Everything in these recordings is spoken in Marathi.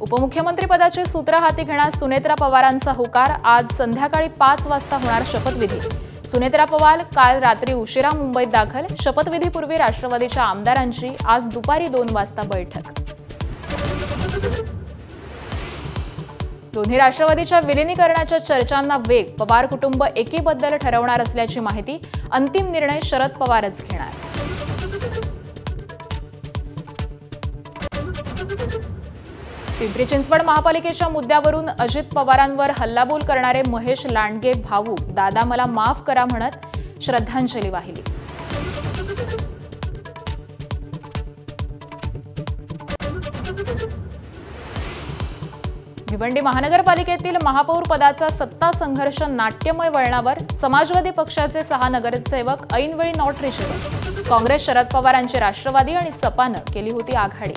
उपमुख्यमंत्रीपदाची सूत्र हाती घेण्यास सुनेत्रा पवारांचा होकार. आज संध्याकाळी पाच वाजता होणार शपथविधी. सुनेत्रा पवार काल रात्री उशिरा मुंबईत दाखल. शपथविधीपूर्वी राष्ट्रवादीच्या आमदारांची आज दुपारी दोन वाजता बैठक. दोन्ही राष्ट्रवादीच्या विलिनीकरणाच्या चर्चांना वेग. पवार कुटुंब एकीबद्दल ठरवणार असल्याची माहिती. अंतिम निर्णय शरद पवारच घेणार. पिंपरी चिंचवड महापालिकेच्या मुद्द्यावरून अजित पवारांवर हल्लाबोल करणारे महेश लांडगे भाऊ दादा मला माफ करा म्हणत श्रद्धांजली वाहिली. भिवंडी महानगरपालिकेतील महापौर पदाचा सत्ता संघर्ष नाट्यमय वळणावर समाजवादी पक्षाचे सहा नगरसेवक ऐनवेळी नॉट रिचेबल काँग्रेस शरद पवारांचे राष्ट्रवादी आणि सपानं केली होती आघाडी.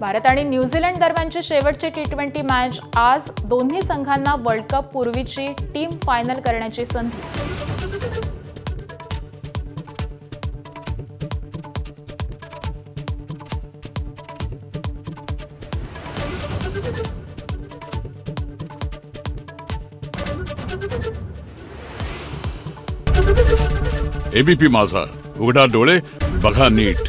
भारत आणि न्यूझीलंड दरम्यानची शेवटची टी ट्वेंटी मॅच आज दोन्ही संघांना वर्ल्ड कप पूर्वीची टीम फायनल करण्याची संधी. एबीपी माझा. उघडा डोळे बघा नीट.